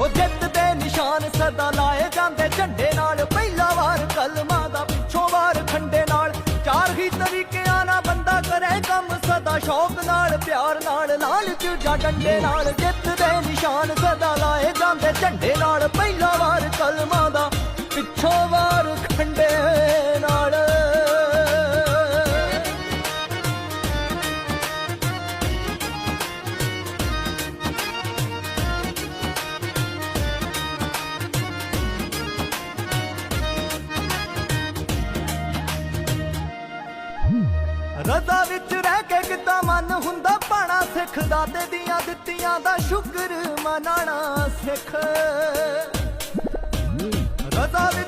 ਹੋ ਜਿੱਤ ਦੇ ਨਿਸ਼ਾਨ ਸਦਾ ਲਾਏ ਜਾਂਦੇ। ਝੰਡੇ ਨਾਲ ਪਹਿਲਾ ਵਾਰ ਕਲਮਾਂ ਦਾ ਪਿੱਛੋਂ ਵਾਰ ਖੰਡੇ ਨਾਲ। ਚਾਰ ਹੀ ਤਰੀਕਿਆਂ ਨਾਲ ਬੰਦਾ ਕਰੇ ਕੰਮ ਸਦਾ ਸ਼ੌਕ ਨਾਲ, ਪਿਆਰ ਨਾਲ ਨਾਲ ਚੂਜਾ ਡੰਡੇ ਨਾਲ। ਜਿੱਤ ਦੇ ਨਿਸ਼ਾਨ ਸਦਾ ਲਾਏ ਜਾਂਦੇ। ਝੰਡੇ ਨਾਲ ਪਹਿਲਾ ਵਾਰ ਕਲਮਾਂ ਦਾ ਪਿੱਛੋਂ ਵਾਰ ਰਜ਼ਾ ਵਿੱਚ ਰਹਿ ਕੇ ਕਿੱਦਾਂ ਮਨ ਹੁੰਦਾ? ਪਾਣਾ ਸਿੱਖ ਦਾਦੇ ਦੀਆਂ ਦਿੱਤੀਆਂ ਦਾ ਸ਼ੁਕਰ, ਮਨਾਣਾ ਸਿੱਖ। ਰਜ਼ਾ ਵਿੱਚ